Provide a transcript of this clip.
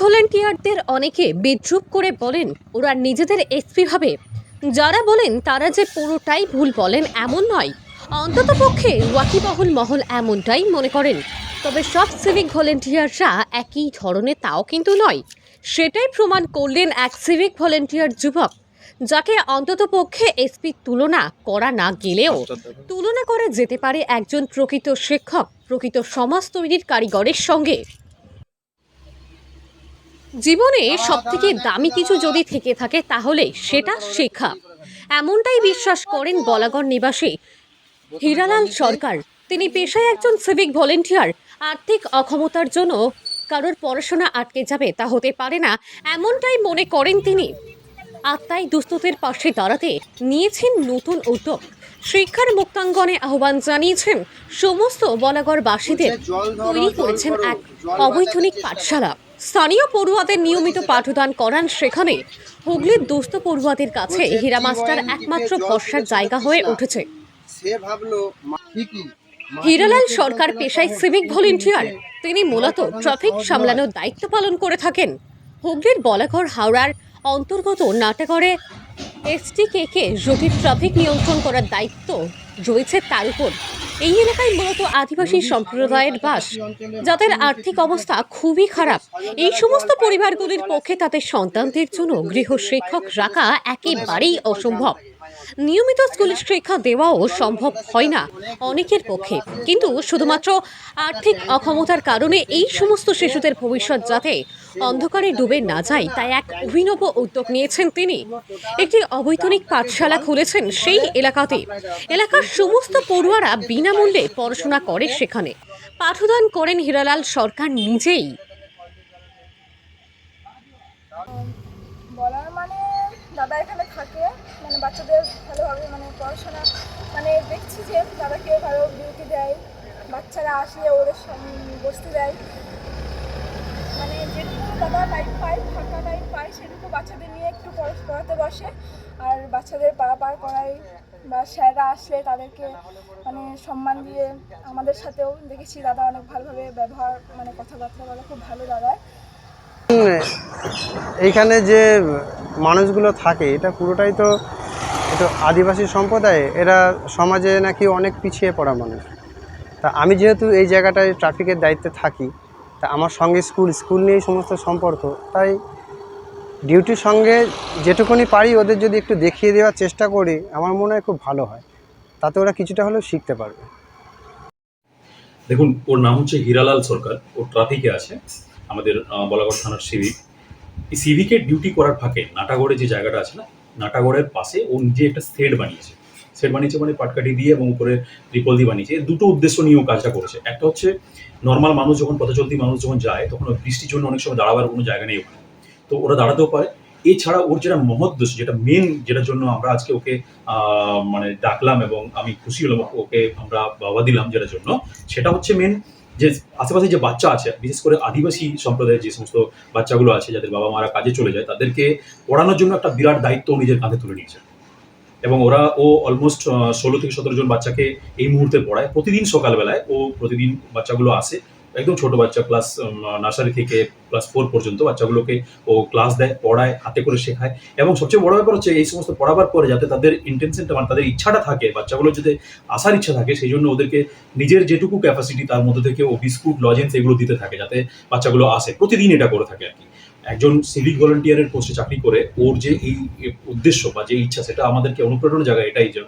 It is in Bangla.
ভলেন্টিয়ারদের অনেকে বিদ্রুপ করে বলেন, ওরা নিজেদের এসপি ভাবে। যারা বলেন, তারা যে পুরোটাই ভুল বলেন, এমন নয়। অন্ততপক্ষে ওয়াকিবহুল মহল এমনটাই মনে করেন। তবে সব সিভিক ভলেন্টিয়াররা একই ধরনের, তাও কিন্তু নয়। সেটাই প্রমাণ করলেন এক সিভিক ভলেন্টিয়ার যুবক, যাকে অন্ততপক্ষে এসপি তুলনা করা না গেলেও তুলনা করা যেতে পারে একজন প্রকৃত শিক্ষক, প্রকৃত সমাজ তৈরির কারিগরের সঙ্গে। জীবনে সবথেকে দামি কিছু যদি থেকে থাকে তাহলে সেটা শেখা এমনটাই বিশ্বাস করেন বলাগড় নিবাসী হীরালাল সরকার। তিনি পেশায় একজন সিভিক ভলেন্টিয়ার আর্থিক অক্ষমতার জন্য কারোর পড়াশোনা আটকে যাবে তা হতে পারে না এমনটাই মনে করেন তিনি। আত্মাই দুস্থদের পাশে দাঁড়াতে নিয়েছেন নতুন উদ্যোগ। শিক্ষার মুক্তাঙ্গনে আহ্বান জানিয়েছেন সমস্ত বলাগড়বাসীদের তৈরি করেছেন এক অবৈতনিক পাঠশালা। স্থানীয় পড়ুয়াদের নিয়মিত পাঠদান করান সেখানে। হুগলির দুস্থ পড়ুয়াদের কাছে হীরা মাস্টার একমাত্র ভরসার জায়গা হয়ে উঠেছে। সে ভাবলো ঠিকই। মা- হীরালাল সরকার পেশায় সিভিক ভলেন্টিয়ার তিনি মূলত ট্রাফিক সামলানোর দায়িত্ব পালন করে থাকেন। হুগলির বলাঘর হাওড়ার অন্তর্গত নাটাগড়ে এসটিকেকে জটিল ট্রাফিক নিয়ন্ত্রণ করার দায়িত্ব রয়েছে তার উপর। এই এলাকায় মূলত আদিবাসী সম্প্রদায়ের বাস, যাদের আর্থিক অবস্থা খুবই খারাপ। এই সমস্ত পরিবারগুলির পক্ষে তাদের সন্তানদের জন্য গৃহ শিক্ষক রাখা একেবারেই অসম্ভব। নিয়মিত স্কুলের শিক্ষা দেওয়াও সম্ভব হয় না অনেকের পক্ষে। কিন্তু শুধুমাত্র আর্থিক অক্ষমতার কারণে এই সমস্ত শিশুদের ভবিষ্যৎ যাতে অন্ধকারে ডুবে না যায়, তাই এক অভিনব উদ্যোগ নিয়েছেন তিনি। একটি অবৈতনিক পাঠশালা খুলেছেন সেই এলাকাতে। এলাকার সমস্ত পড়ুয়ারা বিনামূল্যে পড়াশোনা করে সেখানে। পাঠদান করেন হীরালাল সরকার নিজেই। বলার দাদা এখানে থাকে মানে বাচ্চাদের ভালোভাবে মানে পড়াশোনা মানে দেখছি যে দাদাকে ভালো ডিউটি দেয়, বাচ্চারা আসলে ওদের বসতে দেয়। মানে যেটুকু দাদা টাইম পায়, ফাঁকা টাইম পায়, সেটুকু বাচ্চাদের নিয়ে একটু পড়া- পড়াতে বসে। আর বাচ্চাদের পারাপার করায় বা স্যাররা আসলে তাদেরকে মানে সম্মান দিয়ে আমাদের সাথেও দেখেছি, দাদা অনেক ভালোভাবে ব্যবহার মানে কথাবার্তা বলে, খুব ভালো দাদা। এইখানে যে মানুষগুলো থাকে, এটা পুরোটাই তো এটা আদিবাসী সম্প্রদায়, এরা সমাজে নাকি অনেক পিছিয়ে পড়া মানুষ। তা আমি যেহেতু এই জায়গাটায় ট্রাফিকের দায়িত্বে থাকি, তা আমার সঙ্গে স্কুল স্কুল নিয়েই সমস্ত সম্পর্ক, তাই ডিউটির সঙ্গে যেটুকুনি পারি ওদের যদি একটু দেখিয়ে দেওয়ার চেষ্টা করি, আমার মনে হয় খুব ভালো হয়। তাতে ওরা কিছুটা হলেও শিখতে পারবে। দেখুন, ওর নাম হচ্ছে হীরালাল সরকার, ও ট্রাফিকে আছে। আমাদের বলাগড় থানার সিভিক। এই সিভিকের ডিউটি করার ফাঁকে নাটাগড়ে যে জায়গাটা আছে না, নাটাগড়ের পাশে ও নিজে একটা সেট বানিয়েছে। সেট বানিয়েছে মানে পাটকাঠি দিয়ে এবং উপরে ত্রিপল দিয়ে বানিয়েছে। দুটো উদ্দেশ্য নিয়েও কাজটা করেছে। একটা হচ্ছে নর্মাল মানুষ যখন, পথচলতি মানুষ যখন যায়, তখন বৃষ্টির জন্য অনেক সময় দাঁড়াবার কোনো জায়গা নেই ওখানে। তো ওরা দাঁড়াতেও পারে। এছাড়া ওর যেটা মহৎ উদ্দেশ্য যেটা মেন যেটার জন্য আমরা আজকে ওকে মানে ডাকলাম এবং আমি খুশি হলাম, ওকে আমরা বাবা দিলাম যেটার জন্য, সেটা হচ্ছে মেন যে আশেপাশে যে বাচ্চা আছে, বিশেষ করে আদিবাসী সম্প্রদায়ের যে সমস্ত বাচ্চাগুলো আছে, যাদের বাবা মারা কাজে চলে যায়, তাদেরকে পড়ানোর জন্য একটা বিরাট দায়িত্ব নিজের কাঁধে তুলে নিয়েছে। এবং ওরা, ও অলমোস্ট ষোলো থেকে সতেরো জন বাচ্চাকে এই মুহূর্তে পড়ায়। প্রতিদিন সকালবেলায় ও প্রতিদিন বাচ্চাগুলো আসে। একদম ছোট বাচ্চা ক্লাস নার্সারি থেকে ক্লাস ফোর পর্যন্ত বাচ্চাগুলোকে ও ক্লাস দেয়, পড়ায়, হাতে করে শেখায় এবং সবচেয়ে বড় ব্যাপার হচ্ছে এই সমস্ত পড়াবার পরে যাতে তাদের ইন্টেনশনটা মানে তাদের ইচ্ছাটা থাকে বাচ্চাগুলো যাতে আসার ইচ্ছা থাকে, সেই জন্য ওদেরকে নিজের যেটুকু ক্যাপাসিটি তার মধ্যে থেকে ও বিস্কুট লজেন্স এগুলো দিতে থাকে যাতে বাচ্চাগুলো আসে। প্রতিদিন এটা করে থাকে আর কি একজন সিভিক ভলেন্টিয়ারের পোস্টে চাকরি করে, ওর যে এই উদ্দেশ্য বা যে ইচ্ছা, সেটা আমাদেরকে অনুপ্রেরণা জায়গা এটাই যে